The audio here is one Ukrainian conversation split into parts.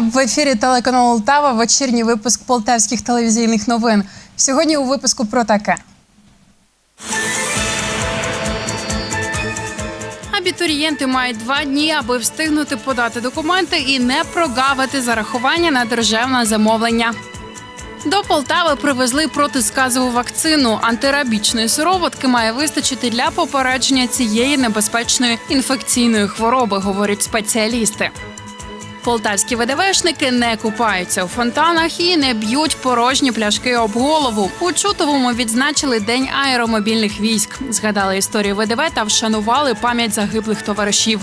в ефірі телеканалу Лтава. Вечірній випуск полтавських телевізійних новин. Сьогодні у випуску про таке. Абітурієнти мають два дні, аби встигнути подати документи і не прогавити зарахування на державне замовлення. До Полтави привезли протисказову вакцину. Антирабічної сироватки має вистачити для попередження цієї небезпечної інфекційної хвороби, говорять спеціалісти. Полтавські ВДВшники не купаються у фонтанах і не б'ють порожні пляшки об голову. У Чутовому відзначили день аеромобільних військ, згадали історію ВДВ та вшанували пам'ять загиблих товаришів.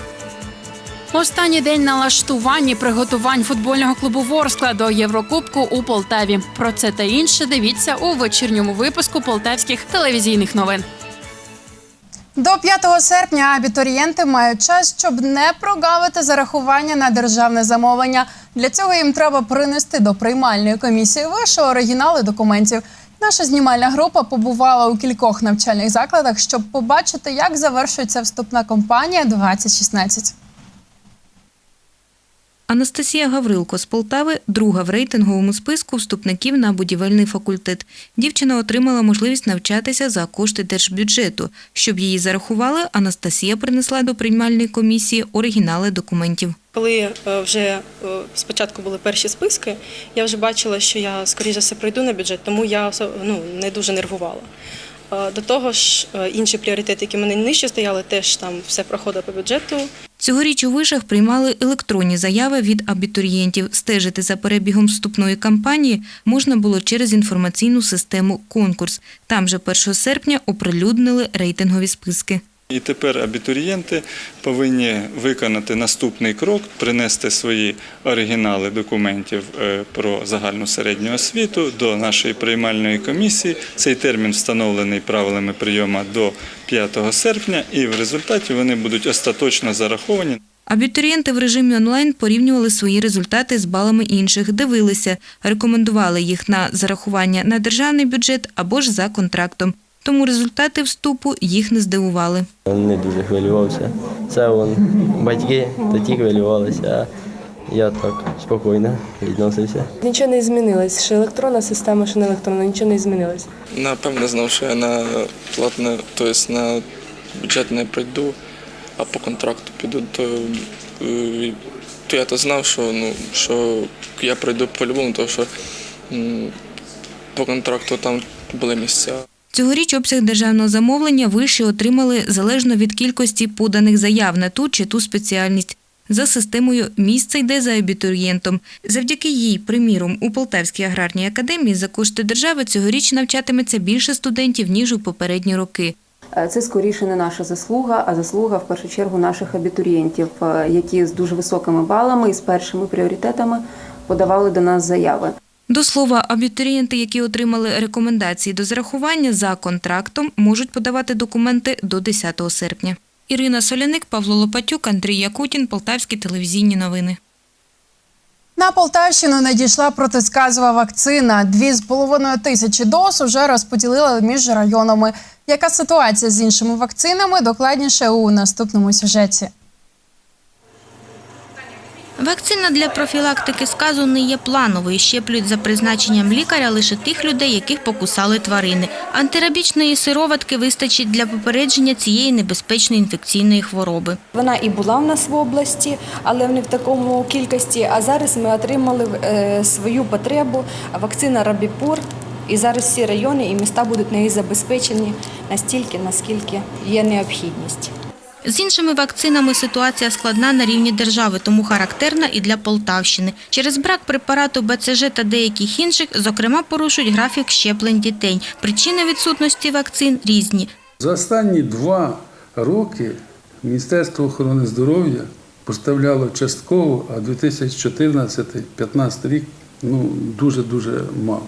Останній день налаштувань і приготувань футбольного клубу Ворскла до Єврокубку у Полтаві. Про це та інше дивіться у вечірньому випуску полтавських телевізійних новин. До 5 серпня абітурієнти мають час, щоб не прогавити зарахування на державне замовлення. Для цього їм треба принести до приймальної комісії вишу оригінали документів. Наша знімальна група побувала у кількох навчальних закладах, щоб побачити, як завершується вступна кампанія 2016. Анастасія Гаврилко з Полтави друга в рейтинговому списку вступників на будівельний факультет. Дівчина отримала можливість навчатися за кошти держбюджету. Щоб її зарахували, Анастасія принесла до приймальної комісії оригінали документів. Коли е, вже е, спочатку були перші списки, я вже бачила, що я скоріше все прийду на бюджет, тому я ну, не дуже нервувала. До того ж, е, інші пріоритети, які мене нижче стояли, теж там все проходило по бюджету. Цьогоріч у вишах приймали електронні заяви від абітурієнтів. Стежити за перебігом вступної кампанії можна було через інформаційну систему «Конкурс». Там же 1 серпня оприлюднили рейтингові списки. І тепер абітурієнти повинні виконати наступний крок, принести свої оригінали документів е, про загальну середню освіту до нашої приймальної комісії. Цей термін встановлений правилами прийому до 5 серпня, і в результаті вони будуть остаточно зараховані. Абітурієнти в режимі онлайн порівнювали свої результати з балами інших, дивилися, рекомендували їх на зарахування на державний бюджет або ж за контрактом. Тому результати вступу їх не здивували. Не дуже хвилювався. Це вон батьки тоді хвилювалися, а я так спокійно відносився. Нічого не змінилось. Що електронна система, що не електронна, нічого не змінилось. Напевно, знав, що я на платне, тобто на бюджет не прийду, а по контракту піду, то, е, то я то знав, що, ну, що я прийду по-любому, тому що по контракту там були місця. Цьогоріч обсяг державного замовлення виші отримали залежно від кількості поданих заяв на ту чи ту спеціальність. За системою місце йде за абітурієнтом. Завдяки їй, приміром, у Полтавській аграрній академії за кошти держави цьогоріч навчатиметься більше студентів ніж у попередні роки. Е, Це скоріше не наша заслуга, а заслуга в першу чергу наших абітурієнтів, е, які з дуже високими балами і з першими пріоритетами подавали до нас заяви. До слова, абітурієнти, які отримали рекомендації до зарахування за контрактом, можуть подавати документи до 10 серпня. Ірина Соляник, Павло Лопатюк, Андрій Якутін, Полтавські телевізійні новини. На Полтавщину надійшла протисказова вакцина. Дві з половиною тисячі доз уже розподілили між районами. Яка ситуація з іншими вакцинами? Докладніше у наступному сюжеті. Вакцина для профілактики сказу не є плановою. Щеплюють за призначенням лікаря лише тих людей, яких покусали тварини. Антирабічної сироватки вистачить для попередження цієї небезпечної інфекційної хвороби. Вона і була в нас в області, але не в такому кількості. А зараз ми отримали е, свою потребу вакцина Рабіпур. І зараз всі райони і міста будуть нею забезпечені настільки, наскільки є необхідність. З іншими вакцинами ситуація складна на рівні держави, тому характерна і для Полтавщини. Через брак препарату БЦЖ та деяких інших, зокрема, порушують графік щеплень дітей. Причини відсутності вакцин різні. За останні два роки Міністерство охорони здоров'я поставляло частково, а 2014-2015 рік ну, дуже-дуже мало.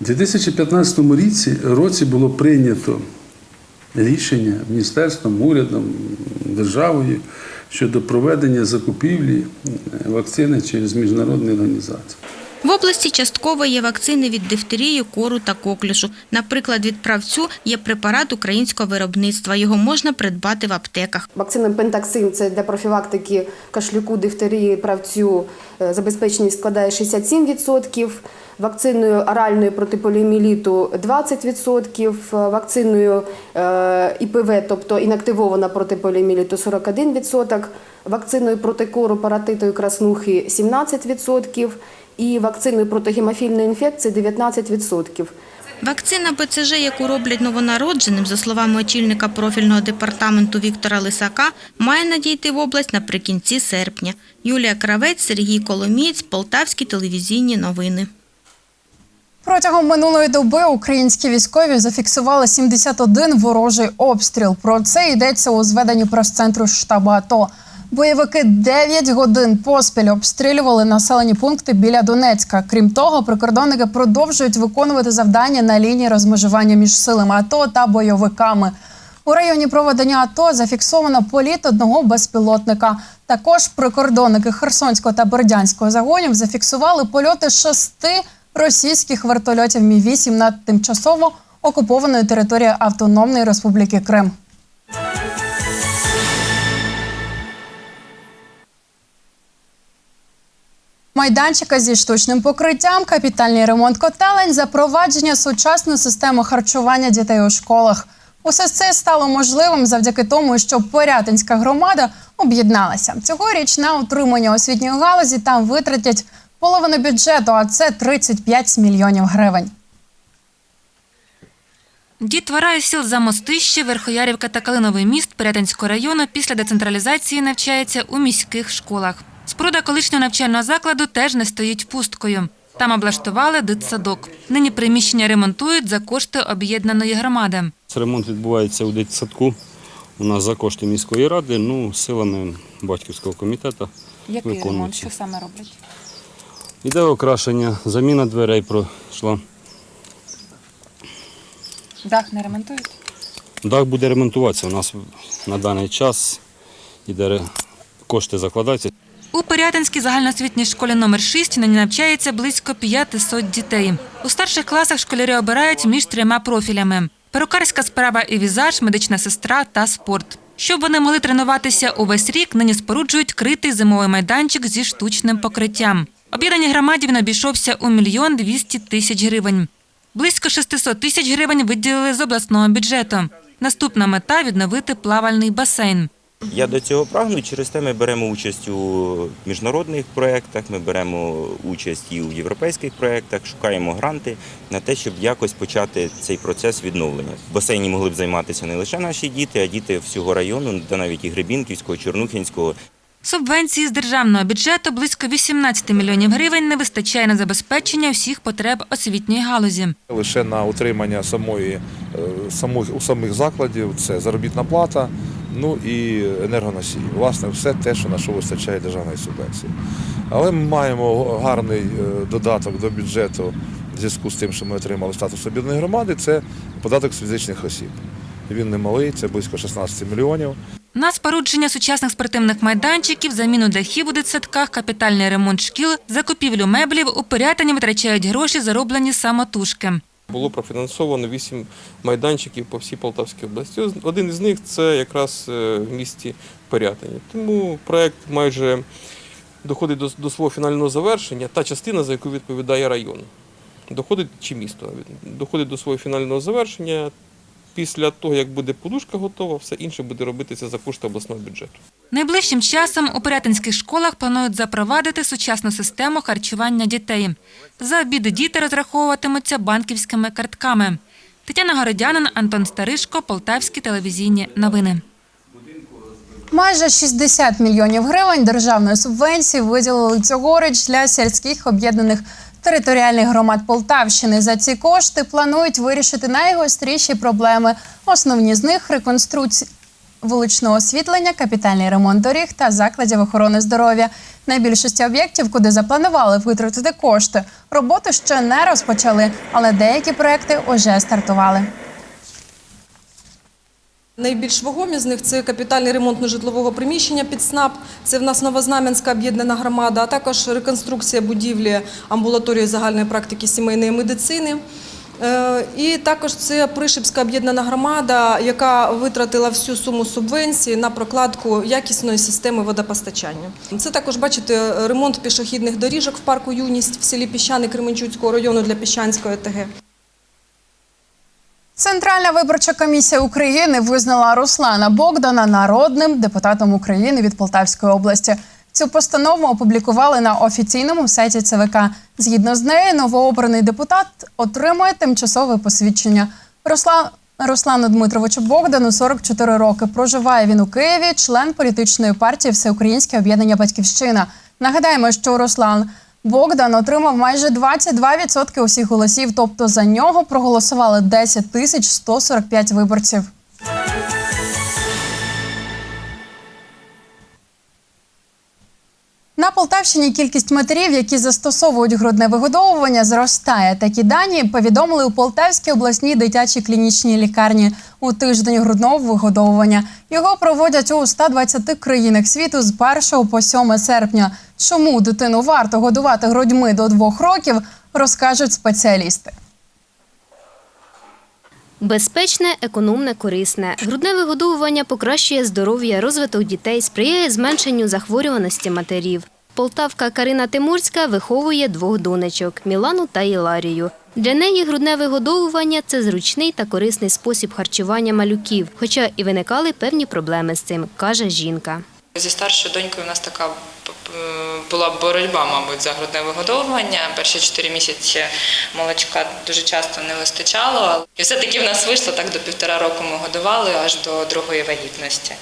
У 2015 році, році було прийнято рішення міністерством, урядом, державою щодо проведення закупівлі е, вакцини через міжнародні організації. В області частково є вакцини від дифтерії, кору та коклюшу. Наприклад, від правцю є препарат українського виробництва. Його можна придбати в аптеках. Вакцина Пентаксим це для профілактики кашлюку, дифтерії, правцю е, забезпеченість складає 67%. Вакциною оральної проти поліоміеліту 20%, вакциною е, ІПВ, тобто інактивована проти поліоміеліту 41%, вакциною проти кору, паратиту і краснухи 17% і вакциною проти гемофільної інфекції 19%. Вакцина БЦЖ, яку роблять новонародженим, за словами очільника профільного департаменту Віктора Лисака, має надійти в область наприкінці серпня. Юлія Кравець, Сергій Коломієць, Полтавські телевізійні новини. Протягом минулої доби українські військові зафіксували 71 ворожий обстріл. Про це йдеться у зведенні прес-центру штабу АТО. Бойовики 9 годин поспіль обстрілювали населені пункти біля Донецька. Крім того, прикордонники продовжують виконувати завдання на лінії розмежування між силами АТО та бойовиками. У районі проведення АТО зафіксовано політ одного безпілотника. Також прикордонники Херсонського та Бердянського загонів зафіксували польоти шести російських вертольотів Мі-8 над тимчасово окупованою територією Автономної Республіки Крим. Майданчика зі штучним покриттям, капітальний ремонт котелень, запровадження сучасної системи харчування дітей у школах. Усе це стало можливим завдяки тому, що Порятинська громада об'єдналася. Цьогоріч на утримання освітньої галузі там витратять половину бюджету, а це 35 мільйонів гривень. Дітвора із сіл Замостище, Верхоярівка та Калиновий міст Пирятинського району після децентралізації навчається у міських школах. Споруда колишнього навчального закладу теж не стоїть пусткою. Там облаштували дитсадок. Нині приміщення ремонтують за кошти об'єднаної громади. Ремонт відбувається у дитсадку. У нас за кошти міської ради, ну, силами батьківського комітету. Який виконується. ремонт? Що саме роблять? Іде окрашення, заміна дверей пройшла. Дах не ремонтують? Дах буде ремонтуватися. У нас на даний час іде ре- кошти закладаються. У Пирятинській загальноосвітній школі номер 6 нині навчається близько 500 дітей. У старших класах школярі обирають між трьома профілями: перукарська справа і візаж, медична сестра та спорт. Щоб вони могли тренуватися увесь рік, нині споруджують критий зимовий майданчик зі штучним покриттям. Об'єднаній громаді він обійшовся у мільйон 200 тисяч гривень. Близько 600 тисяч гривень виділили з обласного бюджету. Наступна мета відновити плавальний басейн. Я до цього прагну. Через те ми беремо участь у міжнародних проєктах, ми беремо участь і у європейських проєктах, шукаємо гранти на те, щоб якось почати цей процес відновлення. В басейні могли б займатися не лише наші діти, а діти всього району, та навіть і Гребінківського, Чорнухінського. Субвенції з державного бюджету близько 18 мільйонів гривень не вистачає на забезпечення всіх потреб освітньої галузі. Лише на утримання самої, е, самих, у самих закладів це заробітна плата, ну і енергоносії. Власне, все те, що на що вистачає державної субвенції. Але ми маємо гарний е, додаток до бюджету в зв'язку з тим, що ми отримали статус об'єднаної громади, це податок з фізичних осіб. Він немалий, це близько 16 мільйонів. На спорудження сучасних спортивних майданчиків, заміну дахів у дитсадках, капітальний ремонт шкіл, закупівлю меблів у Пирятині витрачають гроші, зароблені самотужки. Було профінансовано вісім майданчиків по всій Полтавській області. Один із них це якраз е, в місті Порятині. Тому проект майже доходить до, до свого фінального завершення. Та частина, за яку відповідає район, доходить чи місто доходить до свого фінального завершення. Після того, як буде подушка готова, все інше буде робитися за кошти обласного бюджету. Найближчим часом у Пирятинських школах планують запровадити сучасну систему харчування дітей. За обіди діти розраховуватимуться банківськими картками. Тетяна Городянин, Антон Старишко, Полтавські телевізійні новини. Майже 60 мільйонів гривень державної субвенції виділили цьогоріч для сільських об'єднаних територіальних громад Полтавщини. За ці кошти планують вирішити найгостріші проблеми. Основні з них реконструкція вуличного освітлення, капітальний ремонт доріг та закладів охорони здоров'я. На об'єктів, куди запланували витратити кошти, роботу ще не розпочали, але деякі проекти уже стартували. Найбільш вагомі з них це капітальний ремонт нежитлового приміщення під СНАП, це в нас Новознам'янська об'єднана громада, а також реконструкція будівлі амбулаторії загальної практики сімейної медицини. Е, І також це Пришипська об'єднана громада, яка витратила всю суму субвенції на прокладку якісної системи водопостачання. Це також, бачите, ремонт пішохідних доріжок в парку Юність в селі Піщани Кременчуцького району для Піщанської ОТГ. Центральна виборча комісія України визнала Руслана Богдана народним депутатом України від Полтавської області. Цю постанову опублікували на офіційному сайті ЦВК. Згідно з нею, новообраний депутат отримує тимчасове посвідчення. Руслан Руслану Дмитровичу Богдану 44 роки. Проживає він у Києві, член політичної партії Всеукраїнське об'єднання Батьківщина. Нагадаємо, що Руслан Богдан отримав майже 22% усіх голосів, тобто за нього проголосували 10 тисяч 145 виборців. Полтавщині кількість матерів, які застосовують грудне вигодовування, зростає. Такі дані повідомили у Полтавській обласній дитячій клінічній лікарні у тиждень грудного вигодовування. Його проводять у 120 країнах світу з 1 по 7 серпня. Чому дитину варто годувати грудьми до двох років, розкажуть спеціалісти. Безпечне, економне, корисне. Грудне вигодовування покращує здоров'я, розвиток дітей, сприяє зменшенню захворюваності матерів. Полтавка Карина Тимурська виховує двох донечок Мілану та Іларію. Для неї грудне вигодовування це зручний та корисний спосіб харчування малюків, хоча і виникали певні проблеми з цим, каже жінка. Зі старшою донькою у нас така п- була боротьба, мабуть, за грудне вигодовування. Перші чотири місяці молочка дуже часто не вистачало. І все-таки в нас вийшло так до півтора року ми годували аж до другої вагітності.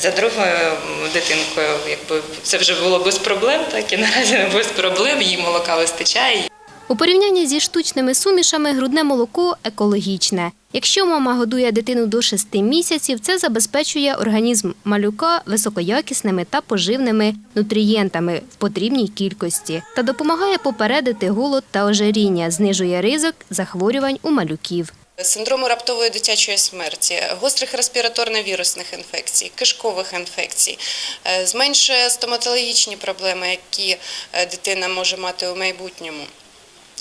За другою дитинкою, якби це вже було без проблем, так і наразі без проблем. Їй молока вистачає. У порівнянні зі штучними сумішами грудне молоко екологічне. Якщо мама годує дитину до 6 місяців, це забезпечує організм малюка високоякісними та поживними нутрієнтами в потрібній кількості та допомагає попередити голод та ожиріння, знижує ризик захворювань у малюків. Синдрому раптової дитячої смерті, гострих респіраторно-вірусних інфекцій, кишкових інфекцій, е, зменшує стоматологічні проблеми, які е, дитина може мати у майбутньому.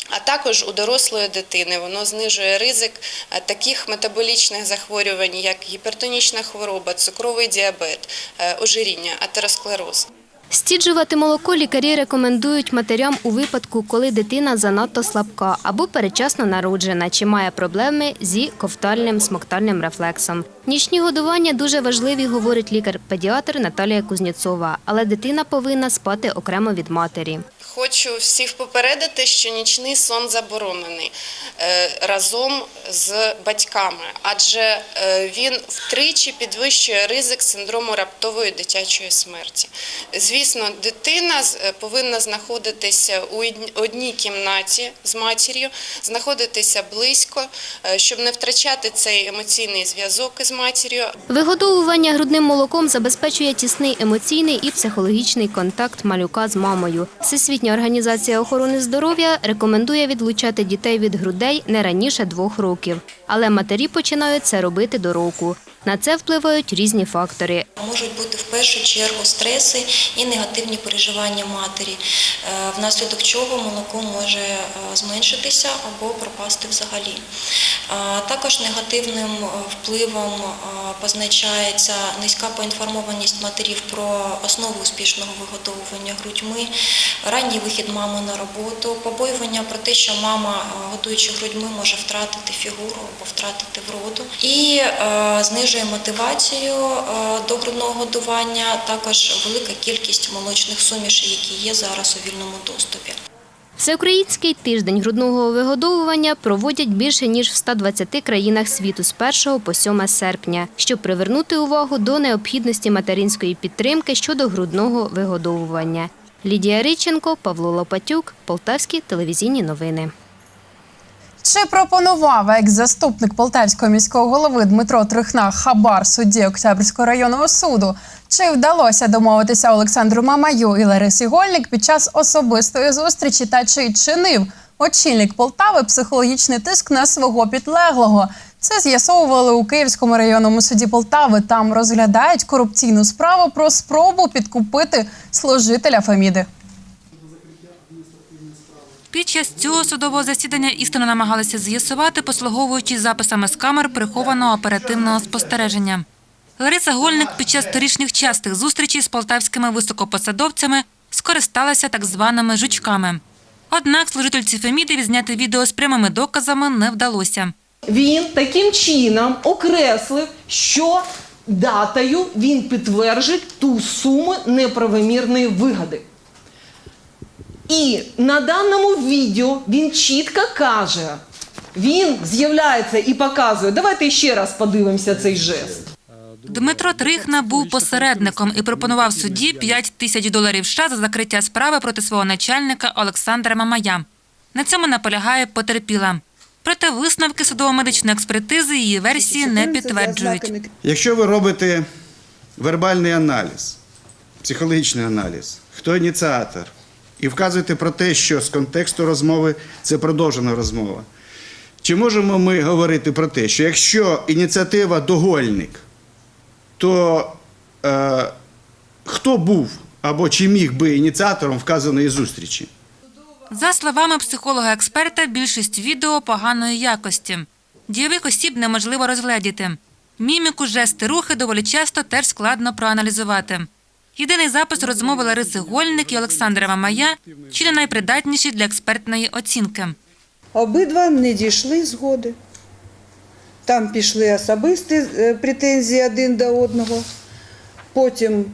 А також у дорослої дитини воно знижує ризик е, таких метаболічних захворювань, як гіпертонічна хвороба, цукровий діабет, е, ожиріння, атеросклероз. Стіджувати молоко лікарі рекомендують матерям у випадку, коли дитина занадто слабка або передчасно народжена чи має проблеми зі ковтальним смоктальним рефлексом. Нічні годування дуже важливі, говорить лікар-педіатр Наталія Кузнєцова, але дитина повинна спати окремо від матері. Хочу всіх попередити, що нічний сон заборонений е, разом з батьками, адже е, він втричі підвищує ризик синдрому раптової дитячої смерті. Звісно, дитина е, повинна знаходитися у одній кімнаті з матір'ю, знаходитися близько, щоб не втрачати цей емоційний зв'язок із матір'ю. Вигодовування грудним молоком забезпечує тісний емоційний і психологічний контакт малюка з мамою. Всесвітня організація охорони здоров'я рекомендує відлучати дітей від грудей не раніше двох років, але матері починають це робити до року. На це впливають різні фактори. Можуть бути в першу чергу стреси і негативні переживання матері, е, внаслідок чого молоко може е, зменшитися або пропасти взагалі. Також негативним е, впливом позначається низька поінформованість матерів про основу успішного вигодовування грудьми, ранній вихід мами на роботу, побоювання про те, що мама, годуючи грудьми, може втратити фігуру або втратити вроду. І е, знижує мотивацію е, до грудного годування, також велика кількість молочних сумішей, які є зараз у вільному доступі. Всеукраїнський тиждень грудного вигодовування проводять більше ніж в 120 країнах світу з 1 по 7 серпня, щоб привернути увагу до необхідності материнської підтримки щодо грудного вигодовування. Лідія Риченко, Павло Лопатюк, Полтавські телевізійні новини. Чи пропонував екс-заступник Полтавського міського голови Дмитро Трихна хабар судді Октябрьського районного суду? Чи вдалося домовитися Олександру Мамаю і Ларисі Гольник під час особистої зустрічі та чи чинив Очільник Полтави психологічний тиск на свого підлеглого. Це з'ясовували у Київському районному суді Полтави. Там розглядають корупційну справу про спробу підкупити служителя Феміди. Під час цього судового засідання істину намагалися з'ясувати, послуговуючись записами з камер прихованого оперативного спостереження. Лариса Гольник під час торішніх частих зустрічей з полтавськими високопосадовцями скористалася так званими жучками. Однак служительці Феміди відзняти відео з прямими доказами не вдалося. Він таким чином окреслив, що датою він підтверджить ту суму неправомірної вигоди. І на даному відео він чітко каже, він з'являється і показує. Давайте ще раз подивимося цей жест. Дмитро Трихна був посередником і пропонував судді 5 тисяч доларів США за закриття справи проти свого начальника Олександра Мамая. На цьому наполягає потерпіла. Проте висновки судово-медичної експертизи її версії не підтверджують. Якщо ви робите вербальний аналіз, психологічний аналіз, хто ініціатор, і вказуєте про те, що з контексту розмови це продовжена розмова, чи можемо ми говорити про те, що якщо ініціатива догольник, то е, хто був або чи міг би ініціатором вказаної зустрічі? За словами психолога-експерта, більшість відео поганої якості. Дійових осіб неможливо розгледіти. Міміку, жести, рухи доволі часто теж складно проаналізувати. Єдиний запис розмови Лариси Гольник і Олександра Мамая чи не найпридатніші для експертної оцінки. Обидва не дійшли згоди. Там пішли особисті е, претензії один до одного. Потім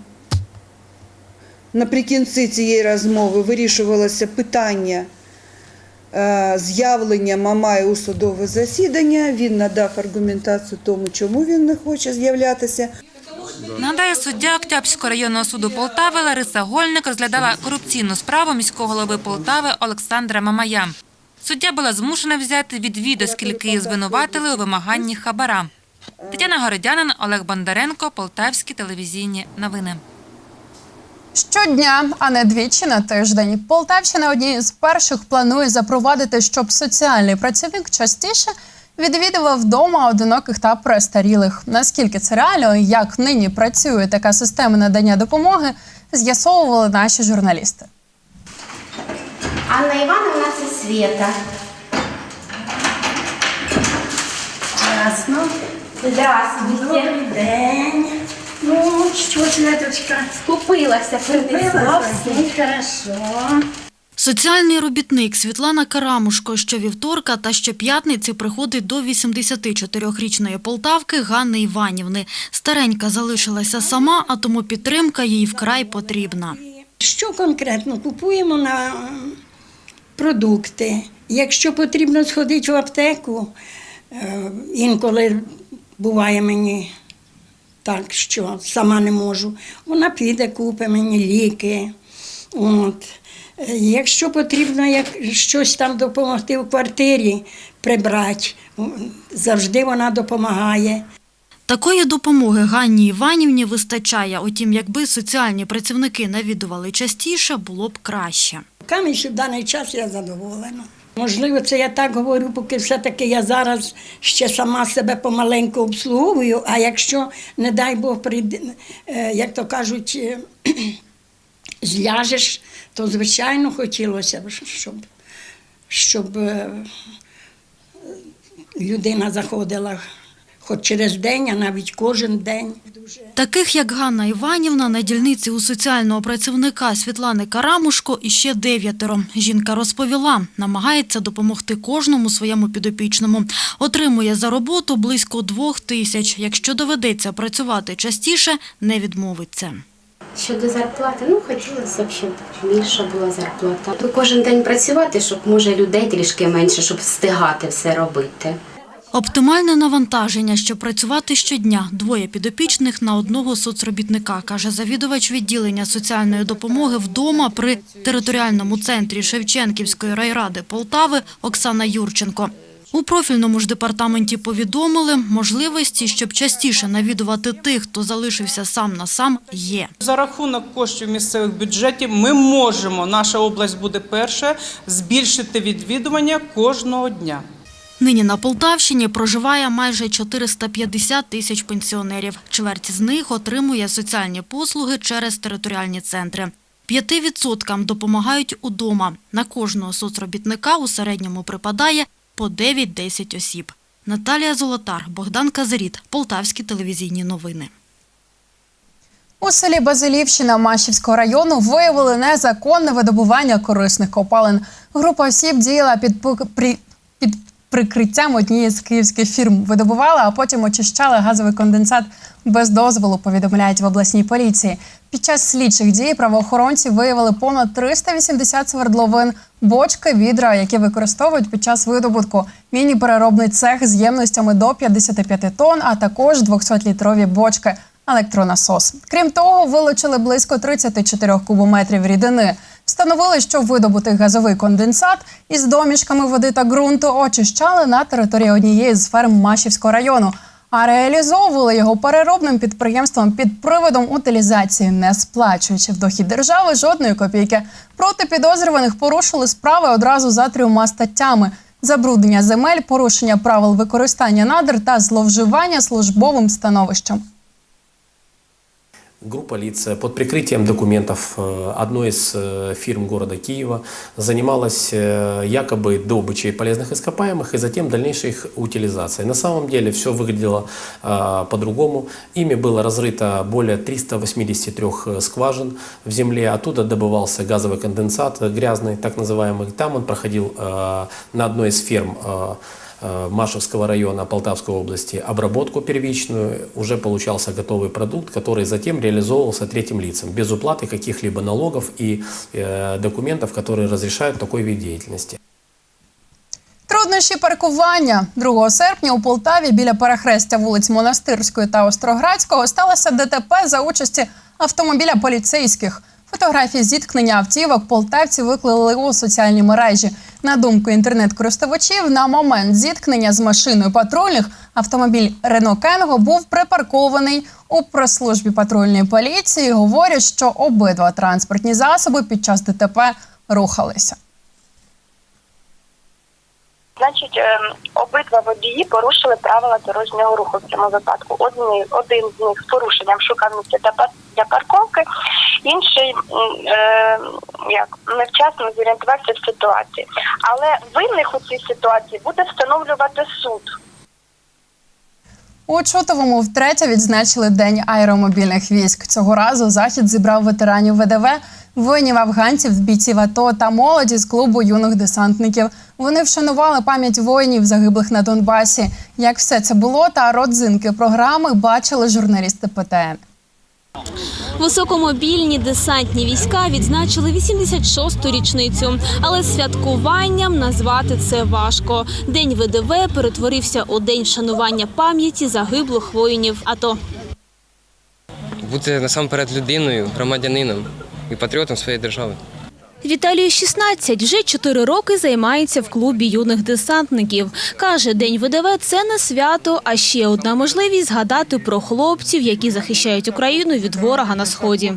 наприкінці цієї розмови вирішувалося питання е, з'явлення Мамая у судове засідання. Він надав аргументацію тому, чому він не хоче з'являтися. Нагадаю, суддя Октябрського районного суду Полтави Лариса Гольник розглядала корупційну справу міського голови Полтави Олександра Мамая. Суддя була змушена взяти відвід, оскільки її звинуватили у вимаганні хабара. Тетяна Городянин, Олег Бондаренко, Полтавські телевізійні новини. Щодня, а не двічі на тиждень. Полтавщина однією з перших планує запровадити, щоб соціальний працівник частіше відвідував вдома одиноких та престарілих. Наскільки це реально і як нині працює така система надання допомоги, з'ясовували наші журналісти. Анна Івановна це Свєта. Ясно. Здравствуйте. Добрий день. Ну, що, Светочка? Скупилася, принесла все. Хорошо. Соціальний робітник Світлана Карамушко щовівторка та щоп'ятниці приходить до 84-річної полтавки Ганни Іванівни. Старенька залишилася сама, а тому підтримка їй вкрай потрібна. Що конкретно купуємо на продукти? Якщо потрібно сходити в аптеку, е, інколи буває мені так, що сама не можу, вона піде, купить мені ліки. От. Якщо потрібно як щось там допомогти в квартирі прибрати, завжди вона допомагає. Такої допомоги Ганні Іванівні вистачає. Утім, якби соціальні працівники навідували частіше, було б краще. Камінь в даний час я задоволена. Можливо, це я так говорю, поки все-таки я зараз ще сама себе помаленьку обслуговую, а якщо, не дай Бог, прийде, е, як то кажуть, е, зляжеш, то звичайно хотілося б, щоб, щоб е, людина заходила хоч через день, а навіть кожен день. Таких, як Ганна Іванівна, на дільниці у соціального працівника Світлани Карамушко іще дев'ятеро. Жінка розповіла, намагається допомогти кожному своєму підопічному. Отримує за роботу близько двох тисяч. Якщо доведеться працювати частіше, не відмовиться. Щодо зарплати, ну хотілося б, щоб більша була зарплата. Ви кожен день працювати, щоб може людей трішки менше, щоб встигати все робити. Оптимальне навантаження, щоб працювати щодня. Двоє підопічних на одного соцробітника, каже завідувач відділення соціальної допомоги вдома при територіальному центрі Шевченківської райради Полтави Оксана Юрченко. У профільному ж департаменті повідомили, можливості, щоб частіше навідувати тих, хто залишився сам на сам, є. За рахунок коштів місцевих бюджетів ми можемо, наша область буде перша, збільшити відвідування кожного дня. Нині на Полтавщині проживає майже 450 тисяч пенсіонерів. Чверть з них отримує соціальні послуги через територіальні центри. П'яти відсоткам допомагають удома. На кожного соцробітника у середньому припадає по 9-10 осіб. Наталія Золотар, Богдан Казаріт, Полтавські телевізійні новини. У селі Базилівщина Машівського району виявили незаконне видобування корисних копалин. Група осіб діяла під, при- під прикриттям однієї з київських фірм. Видобувала, а потім очищала газовий конденсат без дозволу, повідомляють в обласній поліції. Під час слідчих дій правоохоронці виявили понад 380 свердловин, бочки, відра, які використовують під час видобутку, міні-переробний цех з ємностями до 55 тонн, а також 200-літрові бочки електронасос. Крім того, вилучили близько 34 кубометрів рідини. Встановили, що видобутий газовий конденсат із домішками води та ґрунту очищали на території однієї з ферм Машівського району, а реалізовували його переробним підприємством під приводом утилізації, не сплачуючи в дохід держави жодної копійки. Проти підозрюваних порушили справи одразу за трьома статтями: забруднення земель, порушення правил використання надр та зловживання службовим становищем. Группа лиц под прикрытием документов э, одной из э, фирм города Киева занималась э, якобы добычей полезных ископаемых и затем дальнейшей их утилизацией. На самом деле все выглядело по-другому. Ими было разрыто более 383 скважин в земле. Оттуда добывался газовый конденсат грязный, так называемый. Там он проходил на одной из ферм Машевского района Полтавской области обработку первичную, уже получался готовый продукт, который затем реализовывался третьим лицам, без уплаты каких-либо налогов и э, документов, которые разрешают такой вид деятельности. Труднощі паркування 2 серпня у Полтаві біля перехрестя вулиць Монастирської та Остроградського сталося ДТП за участі автомобіля поліцейських. Фотографії зіткнення автівок полтавці виклали у соціальні мережі. На думку інтернет-користувачів, на момент зіткнення з машиною патрульних автомобіль Рено Кенго був припаркований у прес-службі патрульної поліції. Говорять, що обидва транспортні засоби під час ДТП рухалися. Значить, ем, обидва водії порушили правила дорожнього руху в цьому випадку. Один, один з них з порушенням шукав місце для пар- для парковки, інший е, як невчасно зорієнтувався в ситуації. Але винних у цій ситуації буде встановлювати суд. У Чутовому втретє відзначили День аеромобільних військ. Цього разу захід зібрав ветеранів ВДВ, воїнів афганців, бійців АТО та молоді з клубу юних десантників. Вони вшанували пам'ять воїнів, загиблих на Донбасі. Як все це було, та родзинки програми бачили журналісти ПТН. Високомобільні десантні війська відзначили 86-ту річницю, але святкуванням назвати це важко. День ВДВ перетворився у день вшанування пам'яті загиблих воїнів. АТО. бути насамперед людиною, громадянином і патріотом своєї держави. Віталію 16, вже 4 роки займається в клубі юних десантників. Каже, День ВДВ – це не свято, а ще одна можливість згадати про хлопців, які захищають Україну від ворога на сході.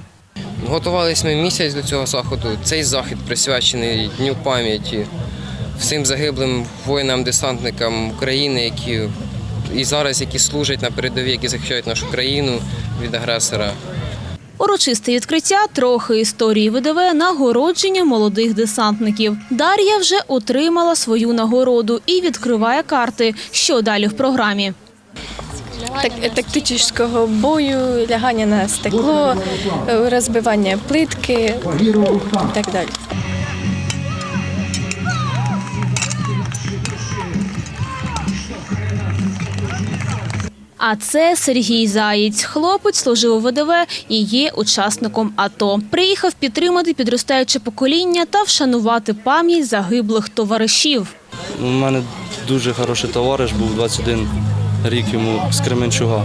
Готувалися ми місяць до цього заходу. Цей захід присвячений Дню пам'яті всім загиблим воїнам-десантникам України, які і зараз які служать на передовій, які захищають нашу країну від агресора. Урочисте відкриття, трохи історії ВДВ, нагородження молодих десантників. Дар'я вже отримала свою нагороду і відкриває карти. Що далі в програмі? так, тактичного бою, лягання на стекло, е, розбивання плитки і так далі. А це Сергій Заєць. Хлопець служив у ВДВ і є учасником АТО. Приїхав підтримати підростаюче покоління та вшанувати пам'ять загиблих товаришів. У мене дуже хороший товариш був 21 рік йому з Кременчуга,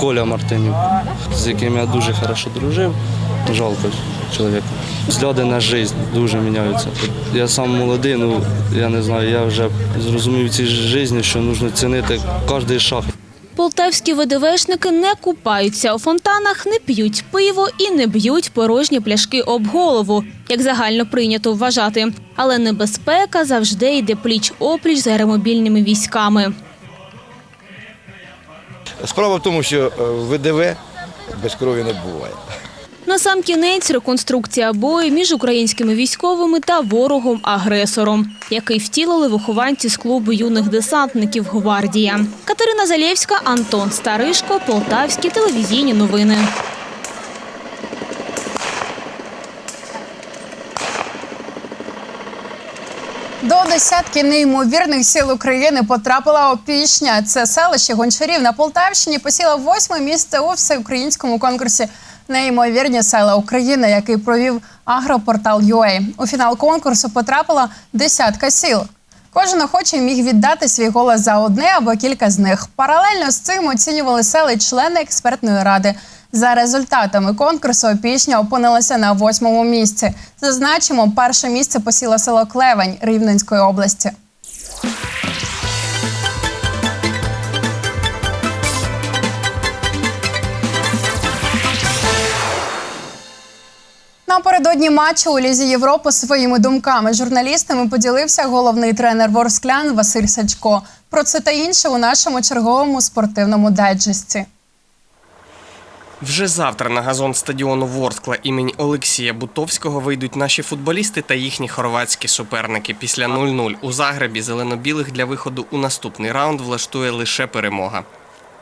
Коля Мартинів, з яким я дуже хорошо дружив. Жалко, чоловік. Взгляди на життя дуже міняються. Я сам молодий, ну я не знаю, я вже зрозумів в цій житті, що потрібно цінити кожний шаг. Полтавські ВДВшники не купаються у фонтанах, не п'ють пиво і не б'ють порожні пляшки об голову, як загально прийнято вважати. Але небезпека завжди йде пліч-опліч з аеромобільними військами. Справа в тому, що е, ВДВ без крові не буває. На сам кінець реконструкція бою між українськими військовими та ворогом-агресором, який втілили вихованці з клубу юних десантників «Гвардія». Катерина Залєвська, Антон Старишко, Полтавські телевізійні новини. До десятки неймовірних сил України потрапила Опішня. Це селище Гончарів на Полтавщині посіло восьме місце у всеукраїнському конкурсі Неймовірні села України, який провів агропортал UA. У фінал конкурсу потрапила десятка сіл. Кожен охочий міг віддати свій голос за одне або кілька з них. Паралельно з цим оцінювали сели члени експертної ради. За результатами конкурсу Опішня опинилася на восьмому місці. Зазначимо, перше місце посіло село Клевень Рівненської області. Напередодні матчу у Лізі Європи своїми думками з журналістами поділився головний тренер Ворсклян Василь Сачко. Про це та інше у нашому черговому спортивному дайджесті. Вже завтра на газон стадіону Ворскла імені Олексія Бутовського вийдуть наші футболісти та їхні хорватські суперники. Після 0-0 у Загребі зелено-білих для виходу у наступний раунд влаштує лише перемога.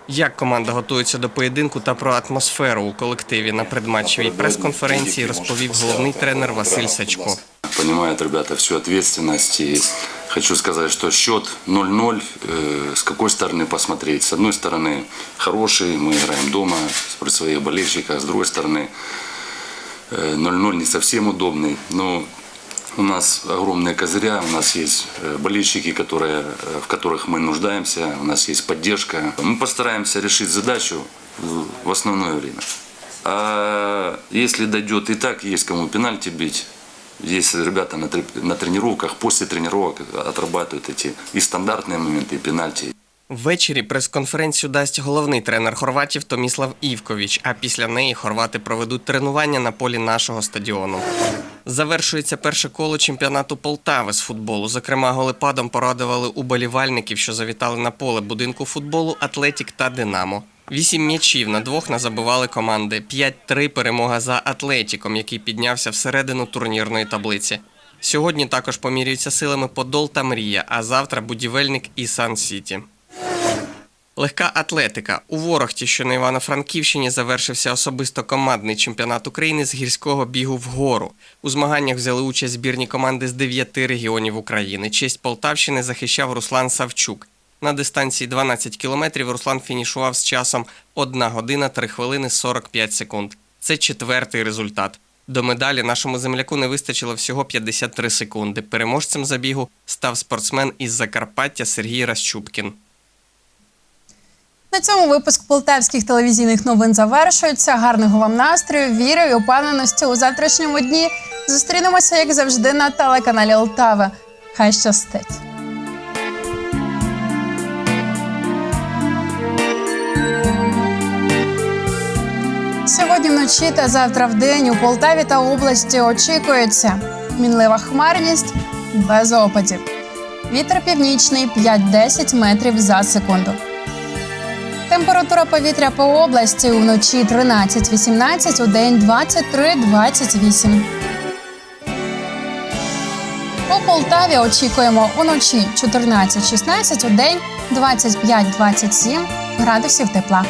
Як команда готується до поєдинку та про атмосферу у колективі на предматчевій прес-конференції розповів головний тренер Василь Сачко. Понимают ребята всю ответственность. И хочу сказать, что счет 0-0, э, с какой стороны посмотреть. С одной стороны, хороший, мы играем дома при своих болельщиках. С другой стороны, э, 0-0 не совсем удобный. Но у нас огромные козыря, у нас есть э, болельщики, которые, э, в которых мы нуждаемся, у нас есть поддержка. Мы постараемся решить задачу в- в основное время. А если дойдет и так, есть кому пенальти бить. Есть ребята на, тре- на тренировках, после тренировок отрабатывают эти и стандартные моменты, и пенальти. Ввечері прес-конференцію дасть головний тренер хорватів Томіслав Івковіч. А після неї хорвати проведуть тренування на полі нашого стадіону. Завершується перше коло чемпіонату Полтави з футболу. Зокрема, голепадом порадували уболівальників, що завітали на поле будинку футболу Атлетік та Динамо. Вісім м'ячів на двох назабивали команди. 5-3 перемога за Атлетіком, який піднявся всередину турнірної таблиці. Сьогодні також помірюються силами Подол та Мрія, а завтра будівельник і Сан Сіті. Легка атлетика. У Ворохті, що на Івано-Франківщині, завершився особисто командний чемпіонат України з гірського бігу вгору. У змаганнях взяли участь збірні команди з дев'яти регіонів України. Честь Полтавщини захищав Руслан Савчук. На дистанції 12 кілометрів Руслан фінішував з часом 1 година 3 хвилини 45 секунд. Це четвертий результат. До медалі нашому земляку не вистачило всього 53 секунди. Переможцем забігу став спортсмен із Закарпаття Сергій Расчупкін. На цьому випуск полтавських телевізійних новин завершується. Гарного вам настрою, віри і упевненості у завтрашньому дні. Зустрінемося, як завжди, на телеканалі Олтава. Хай щастить! Сьогодні вночі та завтра в день у Полтаві та області очікується мінлива хмарність без опадів. Вітер північний 5-10 метрів за секунду. Температура повітря по області уночі 13-18, у день 23-28. У Полтаві очікуємо уночі 14-16, у день 25-27 градусів тепла.